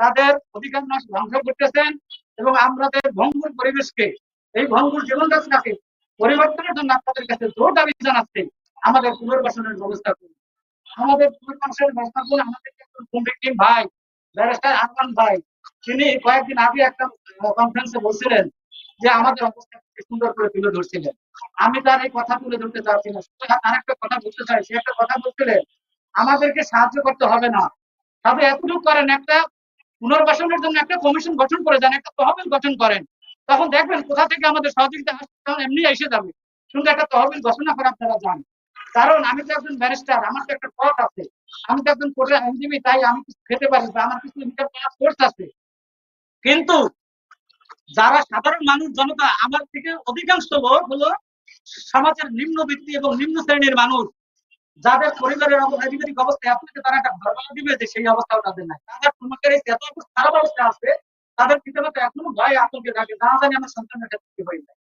তাদের অধিকার নষ্ট ধ্বংস করতেছেন এবং আমাদের ভঙ্গুর পরিবেশকে, এই ভঙ্গুর জীবনযাত্রাকে পরিবর্তনের জন্য আপনাদের কাছে জোর দাবি জানাচ্ছি, আমাদের পুনর্বাসনের ব্যবস্থা করুন। আমাদের পুনর্বাসনের ব্যবস্থা করুন। আমাদের একজন ভাই, ব্যারিস্টার আরমান ভাই, তিনি কয়েকদিন আগে একটা কনফারেন্সে বলছিলেন যে আমাদের অবস্থা সুন্দর করে তুলে ধরছিলেন। আমি তার এই কথা তুলে ধরতে চাচ্ছি না। আর একটা কথা বলতে চাই, সে একটা কথা বলছিলেন, আমাদেরকে সাহায্য করতে হবে না। তবে এতটুকু করেন একটা পুনর্বাসনের জন্য একটা কমিশন গঠন করে দেন একটা তহবিল গঠন করেন। তখন দেখবেন কোথা থেকে আমাদের সহযোগিতা তখন এমনি এসে যাবে। কিন্তু একটা তহবিল ঘোষণা করে আপনারা যান। কারণ আমি তো একজন ব্যারিস্টার, আমার তো একটা পথ আছে। আমি তো একজন কোর্টের আইনজীবী, তাই আমি কিছু খেতে পারি বা আমার কিছু ইনকাম করার সোর্স আছে। কিন্তু যারা সাধারণ মানুষ, জনতা, আমার থেকে অধিকাংশ লোক হলো সমাজের নিম্ন ব্যক্তি এবং নিম্ন শ্রেণির মানুষ। যাদের পরিবারের অবস্থা আপনাকে তারা একটা ভালো দিবে যে সেই অবস্থাও তাদের নাই। তাদের তোমাকে এই এত খারাপ অবস্থা আছে, তাদের পিতামাতা এখনও ভয় আতঙ্কে থাকে, না জানি আমার সন্তানের ক্ষেত্রে হয়ে যায়।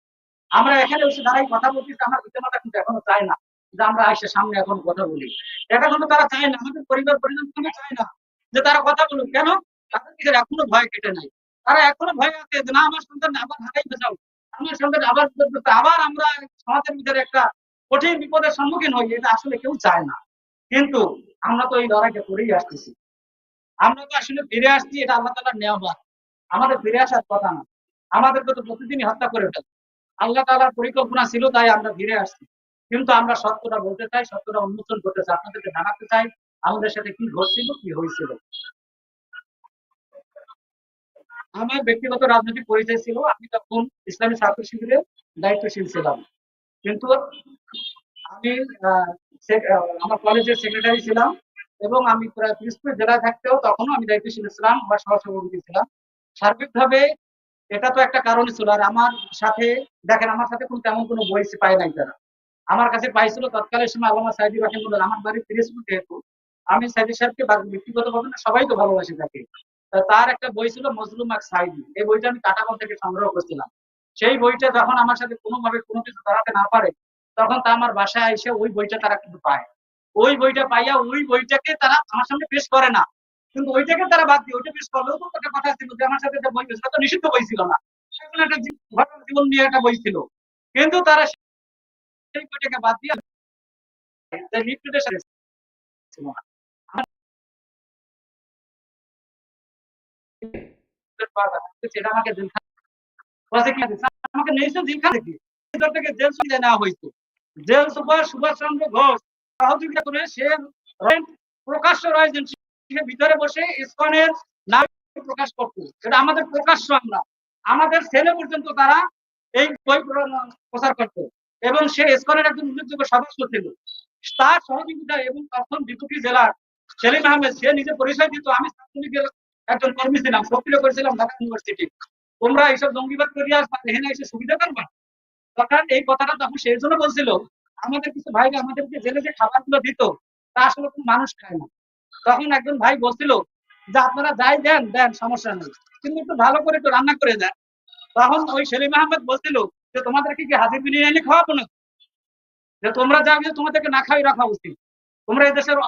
আমরা এখানে বসে দাঁড়াই কথা বলতেছি আমার পিতামাতা কিন্তু এখনও চায় না যে আমরা এসে সামনে এখন কথা বলি। এটা কিন্তু তারা চায় না, আমাদের পরিবার পরিজন কিন্তু চায় না যে তারা কথা বলুক। কেন? তাদের দিকে এখনও ভয় কেটে নাই। তারা এখনও ভয় আছে যে না, আমার সন্তান আবার ঢাকাই বেচাও আমার সন্তান আবার আবার আমরা সমাজের ভিতরে একটা কঠিন বিপদের সম্মুখীন হই, এটা আসলে কেউ চায় না। কিন্তু আমরা তো এই লড়াইটা করেই আসতেছি। আমরা তো আসলে ফিরে আসছি, এটা আল্লাহ তালার নেওয়া আমাদের ফিরে আসার কথা না। আমাদেরকে তো প্রতিদিনই হত্যা করে ফেলে। আল্লাহ তালার পরিকল্পনা ছিল, তাই আমরা ফিরে আসছি। কিন্তু আমরা সত্যটা বলতে চাই, সত্যটা উন্মোচন করতে চাই, আপনাদেরকে জানাতে চাই, আমাদের সাথে কি ঘটছিল, কি হয়েছিল। আমার ব্যক্তিগত রাজনৈতিক পরিচয় ছিল, আমি তখন ইসলামী ছাত্র শিবিরের দায়িত্বশীল ছিলাম। কিন্তু আমি আমার কলেজের সেক্রেটারি ছিলাম এবং আমি পিরোজপুর জেলায় থাকতেও তখনও আমি দায়িত্বশীল ছিলাম বা সহসভাপতি ছিলাম। সার্বিকভাবে এটা তো একটা কারণ ছিল আর আমার সাথে, দেখেন আমার সাথে কোনো তেমন কোনো বই পায় নাই তারা। আমার কাছে পাইছিল তৎকালের সময় আল্লামা সাইদি রহিমুল্লাহ আমার বাড়ি পিরোজপুর যেহেতু, আমি সাইদি সাহেবকে ব্যক্তিগত ভাবে না সবাই তো ভালোবাসে তা তার একটা বই ছিল মজলুম এক সাইদি। এই বইটা আমি কাটাগঞ্জ থেকে সংগ্রহ করছিলাম। সেই বইটা যখন আমার সাথে কোনোভাবে কোনো কিছু দাঁড়াতে না পারে, তখন তা আমার বাসায় এসে ওই বইটা তারা কিন্তু পায় ওই বইটা পাইয়া ওই বইটাকে তারা আমার সামনে পেশ করে না কিন্তু ওইটাকে তারা বাদ দিয়ে ওইটা পেশ করলেও তো একটা কথা ছিল যে আমার সাথে যে বই পেশ তো নিষিদ্ধ বই ছিল না সেগুলো একটা ঘটনা জীবন নিয়ে একটা বই ছিল কিন্তু তারা সেই বইটাকে বাদ দিয়ে লিফলেটের সাথে। সেটা আমাকে দিচ্ছে। আমাকে নিয়েছে জেলখানা থেকে থেকে জেল সুবিধা নেওয়া হয়েছে। জেল সুপার সুভাষ চন্দ্র ঘোষ সহযোগিতা করে সে প্রকাশ্য রয়েছেন। সে ভিতরে বসে ইসকনের নাম প্রকাশ করতো এটা আমাদের প্রকাশ্য আমরা। আমাদের ছেলে পর্যন্ত তারা এই বই প্রচার করতো এবং সে ইসকনের একজন উল্লেখযোগ্য সদস্য ছিল। তার সহযোগিতা এবং তখন বিকুটি জেলার সেলিম আহমেদ, সে নিজে পরিচয় দিত। আমি ছাত্রলীগের একজন কর্মী ছিলাম, সক্রিয় করেছিলাম ঢাকা ইউনিভার্সিটি। তোমরা এইসব জঙ্গিবাদ করিয়া এখানে এসে সুবিধা করবা? তখন এই কথাটা তখন সেই জন্য বলছিল, আমাদের কিছু ভাইরা আমাদেরকে জেলে যে খাবারগুলো দিত, তা আসলে কোনো মানুষ খায় না। তখন একজন ভাই বলছিল যে, আপনারা যাই দেন দেন, সমস্যা নেই। কিন্তু একটু ভালো করে একটু রান্না করে দেন। তখন ওই সেলিম আহমেদ বলছিল যে, তোমাদেরকে কি হাজির বিরিয়ানি খাওয়াবো না যে, তোমরা যা যে তোমাদেরকে না খাই রাখা উচিত। তোমরা এদেশের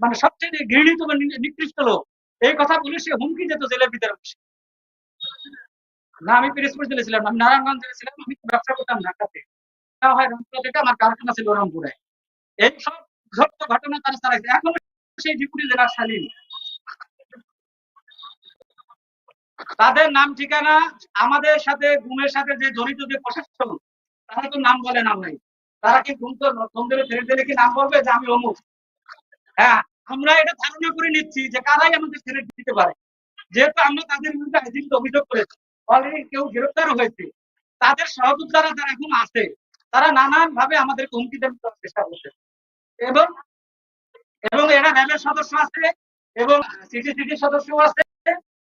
মানে সবচেয়ে ঘৃণিত নিকৃষ্ট লোক। এই কথা বলে সে হুমকি যেত জেলের ভিতরে বসে। না, আমি পিরিজপুর জেলে ছিলাম, আমি নারায়ণগঞ্জ জেলে ছিলাম, আমি ব্যবসা করতাম ঢাকাতে। তা হয় থেকে আমার কারখানা ছিল রংপুরে। এই সব ঘটত ঘটনা তারা চালাইছে এখন সেই ডিপুটি জেলার শালীন। তাদের নাম ঠিকানা, আমাদের সাথে গুমের সাথে যে জড়িত যে প্রশাসন তারা তো নাম বলে না ভাই। তারা কি ঘুম তো ঘুম ধরে ফেরে দিলে কি নাম বলবে যে আমি অমুক? হ্যাঁ আমরা এটা ধারণা করে নিচ্ছি যে কারাই আমাদের ছেড়ে দিতে পারে। যেহেতু আমরা তাদের বিরুদ্ধে আইনজীবী অভিযোগ করেছি। অলরেডি কেউ গ্রেফতার হয়েছে। তাদের সহযোদ্ধারা যারা এখন আছে, তারা নানান ভাবে আমাদেরকে হুমকি দেওয়ার চেষ্টা করছে। এবং এবং এরা র্যাবের সদস্য আছে, এবং সিটি সিটির সদস্য আছে,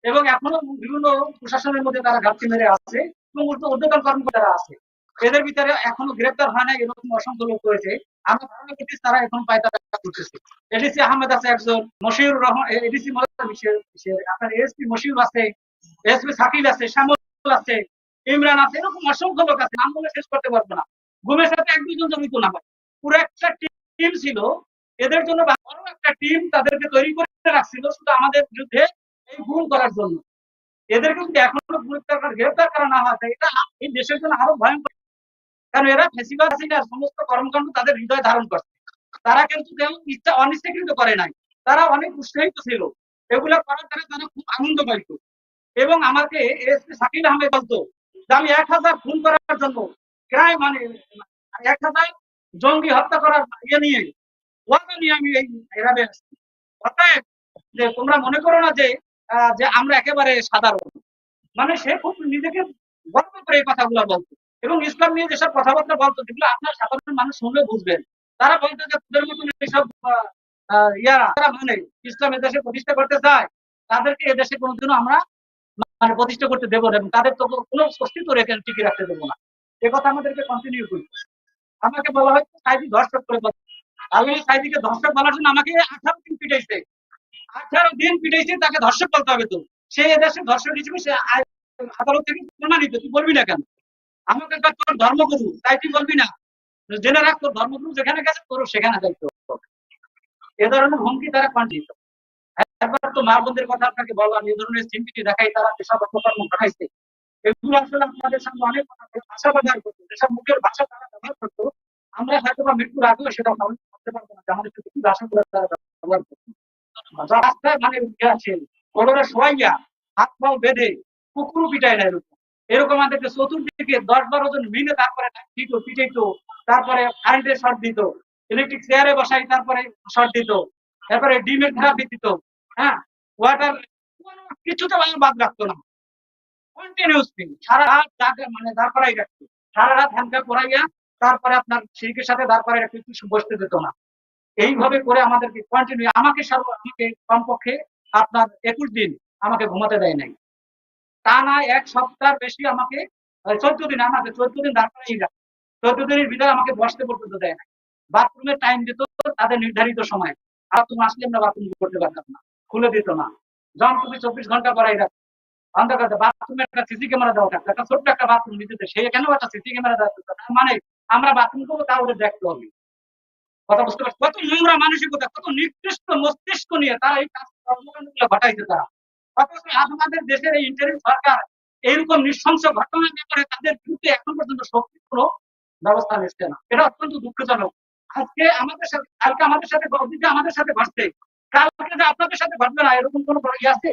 এবং এখনও বিভিন্ন প্রশাসনের মধ্যে তারা ঘাটতি মেরে আছে, এবং ঊর্ধ্বতন কর্মকর্তারা আছে। এদের ভিতরে এখনও গ্রেপ্তার হয় না এরকম অসংখ্য লোক রয়েছে। আমরা ধারণা করছি তারা এখন পায়তারা করতেছে। এডিসি আহমেদ আছে একজন, মশিউর রহমান এডিসি আপনার এসপি মশিউর আছে আছে, শ্যামল আছে, ইমরান আছে, এরকম অসংখ্য লোক আছে, নাম বলে শেষ করতে পারব না। ঘুমের সাথে এক দুজন না। পুরো একটা টিম ছিল, এদের জন্য বড় একটা টিম তাদেরকে তৈরি করে রাখছিল শুধু আমাদের বিরুদ্ধে এই করার জন্য। এদের কিন্তু এখনও করা না এটা এই দেশের জন্য আরও ভয়ঙ্কর। কারণ এরা ফেসিবাদ সমস্ত কর্মকাণ্ড তাদের হৃদয় ধারণ করছে। তারা কিন্তু কেউ ইচ্ছা অনিচ্ছাকৃত করে নাই। তারা অনেক উৎসাহিত ছিল। এগুলো করার দ্বারা তারা খুব আনন্দ পাইত। এবং আমাকে এসপি সাকিব আহমেদ বলতো যে আমি এক হাজার খুন করার জন্য ক্রাইম মানে এক হাজার জঙ্গি হত্যা করার ইয়ে নিয়ে, ওয়াদা নিয়ে আমি এই এরাবে আসছি। অতএব, যে তোমরা মনে করো না যে যে আমরা একেবারে সাধারণ। মানে সে খুব নিজেকে গর্ব করে এই কথাগুলো বলতো। এবং ইসলাম নিয়ে যেসব কথাবার্তা বলতো, যেগুলো আপনার সাধারণ মানুষ শুনলে বুঝবেন। তারা বলতো যে তোদের মতন এইসব ইয়ারা তারা মানে ইসলাম এদেশে প্রতিষ্ঠা করতে চায়, তাদেরকে এদেশে কোনোদিনও আমরা মানে প্রতিষ্ঠা করতে দেবো না এবং তাদের তো কোনো অস্তিত্ব রেখে টিকে রাখতে দেবো না। এ কথা আমাদেরকে কন্টিনিউ করি। আমাকে বলা হয়তো সাইদি ধর্ষক করে বলে আমি সাইদিকে ধর্ষক বলার জন্য আমাকে আঠারো দিন পিটাইছে। আঠারো দিন পিটাইছে, তাকে ধর্ষক বলতে হবে তো। সে এদেশে ধর্ষক হিসেবে সে আদালত থেকে প্রমাণিত তুই বলবি না কেন? আমাকে তোর ধর্মগুরু তাই তুই বলবি না? জেনে রাখ তোর ধর্মগুরু যেখানে গেছে তোর সেখানে যাইতো এ ধরনের হুমকি তারা পাঠিত একবার তো মা বোনদের কথা আপনাকে বললাম এই ধরনের সিম্পিটি দেখাই, তারা যেসব অপকর্ম ঘটাইছে। এগুলো আসলে আপনাদের সামনে অনেক ভাষা ব্যবহার করতো, যেসব মুখের ভাষা তারা ব্যবহার করতো, আমরা হয়তো বা মৃত্যুর আগেও সেটা করতে পারব না যে আমাদের সাথে কি ভাষাগুলো তারা ব্যবহার করতো। রাস্তায় মানে উঠে আছে কোলরে শোয়াইয়া হাত পাও বেঁধে কুকুর পিটায় না এরকম। এরকম আমাদেরকে চতুর্দিকে দশ বারো জন মিলে তারপরে দিত, পিটাইতো, তারপরে কারেন্টের শর্ট দিত ইলেকট্রিক চেয়ারে বসাই, তারপরে শর্ট দিত, তারপরে ডিমের থেরাপি দিত হ্যাঁ? কিছুতে বাদ রাখতো না। কন্টিনিউসলি সারা রাত মানে করাই রাখতো সারা রাত তারপরে আপনার সাথে করাই রাখতো কিছু বসতে দিত না। এইভাবে করে আমাদেরকে কন্টিনিউ আমাকে আমাকে কমপক্ষে আপনার একুশ দিন আমাকে ঘুমাতে দেয় নাই। তা না, এক সপ্তাহ বেশি আমাকে চোদ্দ দিন, আমাকে চোদ্দ দিন দাঁড় করাই রাখতো চোদ্দ দিনের ভিতরে আমাকে বসতে পর্যন্ত দেয় না বাথরুমের টাইম দিত, তাদের নির্ধারিত সময়। আর তুমি আসলে আমরা বাথরুম করতে পারতাম না। খুলে দিত না। তুমি চব্বিশ ঘণ্টা করাই রাখতো অন্ধকার বাথরুমে একটা সিসি ক্যামেরা দেওয়া থাকতো, একটা ছোট্ট একটা বাথরুম সে কেন একটা সিসি ক্যামেরা দেওয়া থাকতো তার মানে আমরা বাথরুম করব তা ওদের দেখতে হবে। কথা বুঝতে পারছি? কত নোংরা মানসিকতা, কত নিকৃষ্ট মস্তিষ্ক নিয়ে তারা এই কাজ কর্মকাণ্ডগুলো ঘটাইছে তারা। আমাদের দেশের এই ইন্টারিম সরকার এইরকম নৃশংস ঘটনার ব্যাপারে তাদের বিরুদ্ধে এখন পর্যন্ত শক্তি কোনো ব্যবস্থা নিচ্ছে না। এটা অত্যন্ত দুঃখজনক। আজকে আমাদের সাথে, কালকে আমাদের সাথে আমাদের সাথে ঘটছে। কালকে যে আপনাদের সাথে ঘটবে না, এরকম কোনো ইয়ে আছে?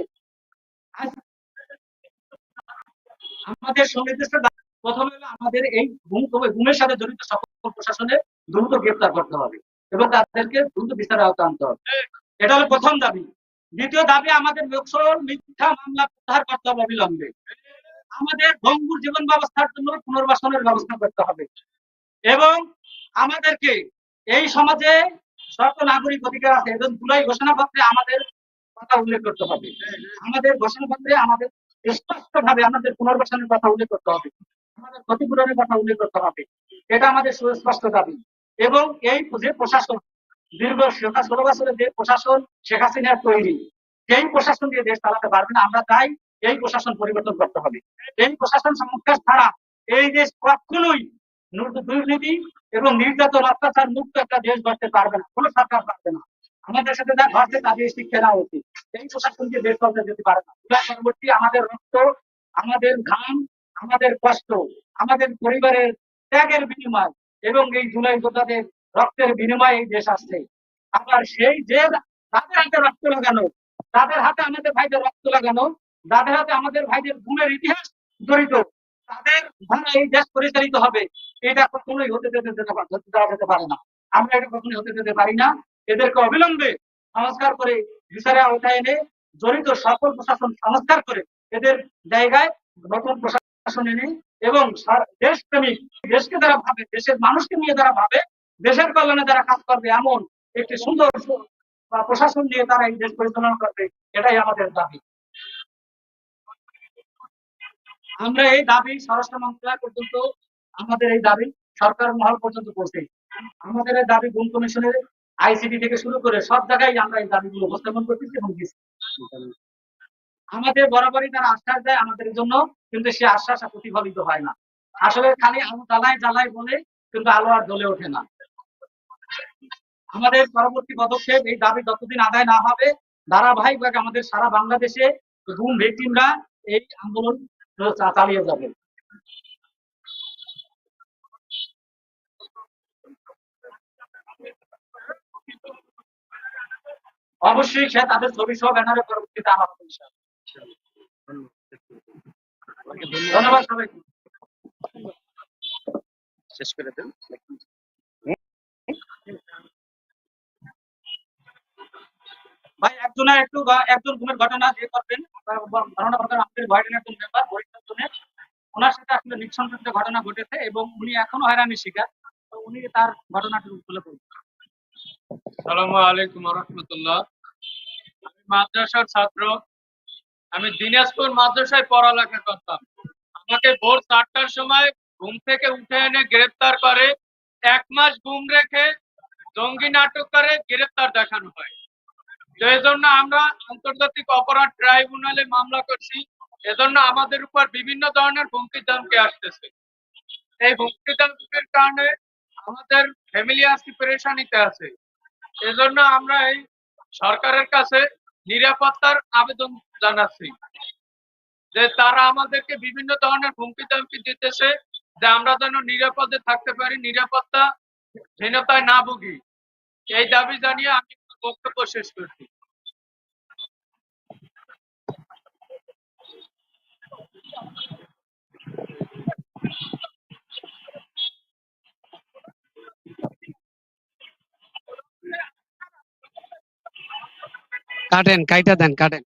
আমাদের সুনির্দিষ্ট প্রথমে আমাদের এই গুম গুমের সাথে জড়িত সকল প্রশাসনের দ্রুত গ্রেপ্তার করতে হবে এবং তাদেরকে দ্রুত বিচারের আওতা আনতে হবে। এটা হলো প্রথম দাবি। দ্বিতীয় দাবি, আমাদের লোকসল মিথ্যা মামলা প্রত্যাহার করতে হবে অবিলম্বে। আমাদের ভঙ্গুর জীবন ব্যবস্থার জন্য পুনর্বাসনের ব্যবস্থা করতে হবে। এবং আমাদেরকে এই সমাজে শর্ত নাগরিক অধিকার আছে এবং জুলাই ঘোষণাপত্রে আমাদের কথা উল্লেখ করতে হবে। আমাদের ঘোষণাপত্রে আমাদের স্পষ্ট ভাবে আমাদের পুনর্বাসনের কথা উল্লেখ করতে হবে। আমাদের ক্ষতিপূরণের কথা উল্লেখ করতে হবে। এটা আমাদের সুস্পষ্ট দাবি। এবং এই যে প্রশাসন, দীর্ঘ ষোলো বছরের যে প্রশাসন শেখ হাসিনার তৈরি, সেই প্রশাসন দিয়ে দেশ চালাতে পারবে না। আমরা তাই এই প্রশাসন পরিবর্তন করতে হবে। এই প্রশাসন সংস্কার ছাড়া এই দেশ কখনোই দুর্নীতি এবং নির্যাতন, অত্যাচার, মুক্ত একটা দেশ গড়তে পারবে না, কোনো সরকার পারবে না। আমাদের সাথে যা ঘটছে তাদের শিক্ষা নেওয়া উচিত। এই প্রশাসন দিয়ে দেশ চলতে যেতে পারে না পরবর্তী আমাদের রক্ত, আমাদের ঘাম, আমাদের কষ্ট, আমাদের পরিবারের ত্যাগের বিনিময় এবং এই জুলাই যোদ্ধাদের রক্তের বিনিময়ে এই দেশ আসছে। আবার সেই যে তাদের হাতে রক্ত লাগানো তাদের হাতে আমাদের ভাইদের রক্ত লাগানো তাদের হাতে আমাদের ভাইদের গুণের ইতিহাস জড়িত তাদের দ্বারা এই দেশ পরিচালিত হবে। এটা কখনোই হতে দেওয়া যেতে পারে না। আমরা এটা কখনোই হতে যেতে পারি না। এদেরকে অবিলম্বে সংস্কার করে বিচারের আওতায় এনে জড়িত সকল প্রশাসন সংস্কার করে এদের জায়গায় নতুন প্রশাসন এনে এবং দেশপ্রেমিক, দেশকে যারা ভাবে, দেশের মানুষকে নিয়ে যারা ভাবে, দেশের কল্যাণে যারা কাজ করবে, এমন একটি সুন্দর প্রশাসন নিয়ে তারা এই দেশ পরিচালনা করবে, এটাই আমাদের দাবি। আমরা এই দাবি স্বরাষ্ট্র মন্ত্রণালয় পর্যন্ত, আমাদের এই দাবি সরকার মহল পর্যন্ত পৌঁছে। আমাদের এই দাবি গুম কমিশনের আইসিটি থেকে শুরু করে সব জায়গায় আমরা এই দাবিগুলো উপস্থাপন করতেছি এবং দিচ্ছি। আমাদের বরাবরই তারা আশ্বাস দেয় আমাদের জন্য, কিন্তু সে আশ্বাস প্রতিফলিত হয় না। আসলে খালি আলো জ্বালায় জ্বালায় বলে, কিন্তু আলো আর জ্বলে ওঠে না। আমাদের পরবর্তী পদক্ষেপ, এই দাবি যতদিন আদায় না হবে, ধারাবাহিকভাবে আমাদের সারা বাংলাদেশে গুম ভিকটিমরা এই আন্দোলন চালিয়ে যাবে অবশ্যই সে তাদের ছবি সহ ব্যানারে পরবর্তীতে আমার ধন্যবাদ সবাইকে। শেষ করে দেন। ভাই একজনের একটু বা একজন গুমের ঘটনা যে করবেন। আমি দিনাজপুর মাদ্রাসায় পড়ালেখা করতাম। আমাকে ভোর চারটার সময় ঘুম থেকে উঠে এনে গ্রেফতার করে, এক মাস ঘুম রেখে জঙ্গি নাটক করে গ্রেফতার দেখানো হয়। তো এজন্য আমরা আন্তর্জাতিক অপরাধ ট্রাইব্যুনালে মামলা করছি এজন্য আমাদের উপর বিভিন্ন ধরনের আসতেছে। এই কারণে আমাদের ফ্যামিলি পেরেশানিতে আছে? এজন্য আমরা এই সরকারের কাছে নিরাপত্তার আবেদন জানাচ্ছি যে তারা আমাদেরকে বিভিন্ন ধরনের হুমকি ধমকি দিতেছে যে আমরা যেন নিরাপদে থাকতে পারি, নিরাপত্তা হীনতায় না ভুগি। এই দাবি জানিয়ে আমি বক্তব্য শেষ করছি। কাটেন কাইটা দেন কাটেন।